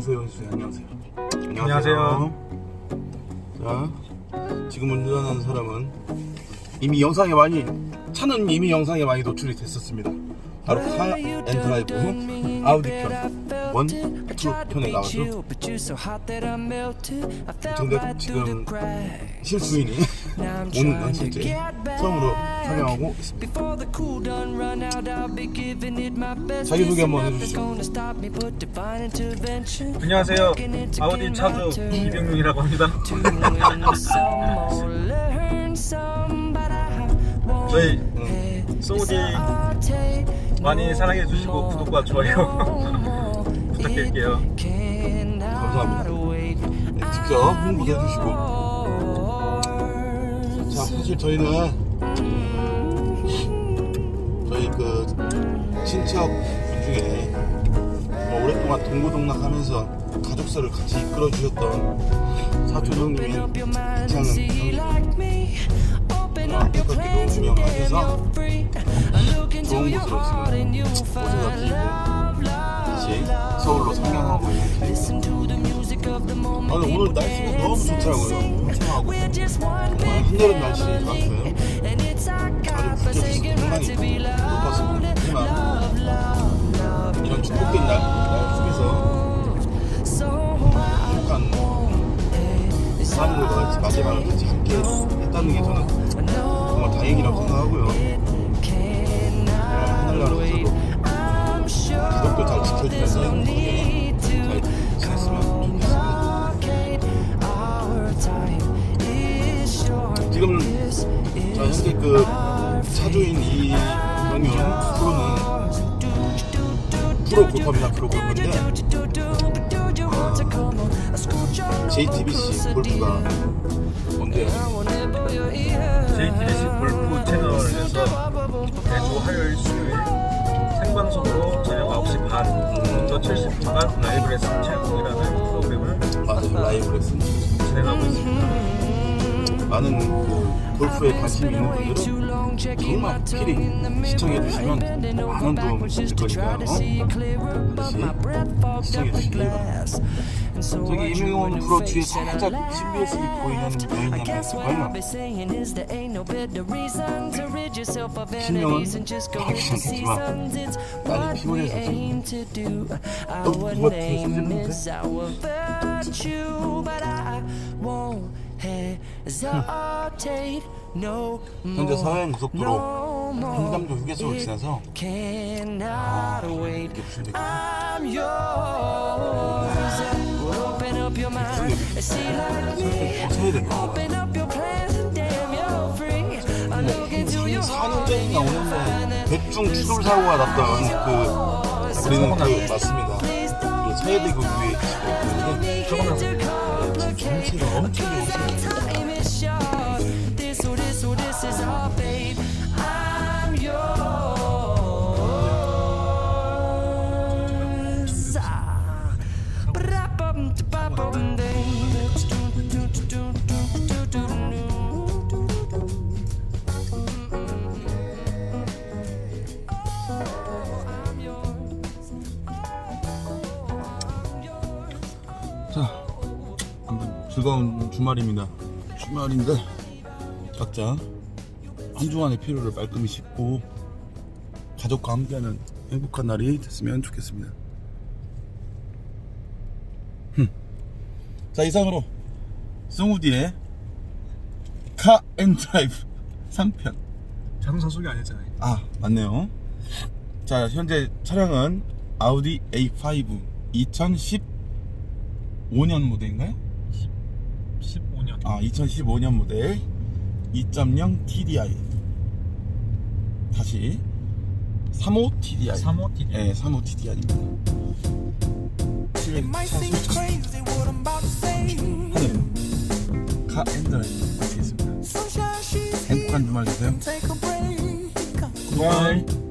안녕하세요. 네, 안녕하세요. 안녕하세요. 자, 지금 운전하는 사람은 이미 영상에 많이 차는 이미 영상에 많이 노출이 됐었습니다. 바로 카 앤드라이브 아우디 편, 원, 투 편에 나와서 정작 지금 실수인이 오는 건 실제 처음으로 촬영하고 있습니다. 자기소개 한번 해주시죠. 안녕하세요. 아우디 차주 이병용이라고 합니다. 저희 음, 소우디 많이 사랑해 주시고 구독과 좋아요 부탁드릴게요. 감사합니다. 네, 직접 홍보도 해주시고. 자, 사실 저희는 저희 그 친척 분 중에 뭐 오랫동안 동고동락하면서 가족사를 같이 이끌어 주셨던 사촌 형님인 이창은 형님. 안타깝게도 운명하셔서 좋은 곳으로 지금 모셔다 드리고 다시 서울로 길입니다. 아, 근데 오늘 날씨가 너무 좋더라고요. 화창하고 정말 한여름 날씨 같아요. 아주 부쩍이 상당히 높았습니다. 하지만 이런 축복된 날, 날 속에서 행복한 사람들과 같이 마지막을 같이 함께 했다는 게 저는 정말 다행이라고 생각하고요. 하늘나라에서도 기독도 잘 지켜주면서 그 차주인 이병윤 프로는 프로 골퍼입니다. 프로 골퍼인데 JTBC 골프가 뭔데요? JTBC 골프 채널에서 매주 화요일, 수요일 생방송으로 저녁 9시 반부터 70분간 라이브 레슨 체육이라는 프로그램을 맞아요. 라이브 레슨. 진행하고 있습니다. 많은 그 골프에 관심이 있는 분들은 정말 필히 시청해 주시면 많은 도움 될 거니까요. 반드시 시청해 주시기 바랍니다. 저기 임용원 프로 뒤에 살짝 CBS 보이는 여인이 하나 있을까요? 신명은 정확히 않겠지만 많이 피곤해서 지금 어? 누가 뒤에 손질했는데? 현재 서해안 고속도로 행담도 휴게소를 지나서. 아, 이게 무슨 얘기야? 무슨 얘기지? 서해야 되나? 4년 전인가 5년 전에 대충 추돌 사고가 났던 그 우리는 그 맞습니다. 그 서해대교 위에 있는데 조금만 경치가 엄청 자, 한번 즐거운 주말입니다. 주말인데 각자 한 주간의 피로를 말끔히 씻고 가족과 함께하는 행복한 날이 됐으면 좋겠습니다. 흠. 자 이상으로 송우디의 카앤 드라이브 3편 자동차 소개 안 했잖아요. 아 맞네요 자 현재 차량은 아우디 A5 2015년 모델인가요? 15년. 아 2015년 모델. 2.0 TDI 다시. 35 TDI 35 TDI. 네 35 TDI입니다. 카 앤드라이브 마치겠습니다. 행복한 주말 되세요? 바이.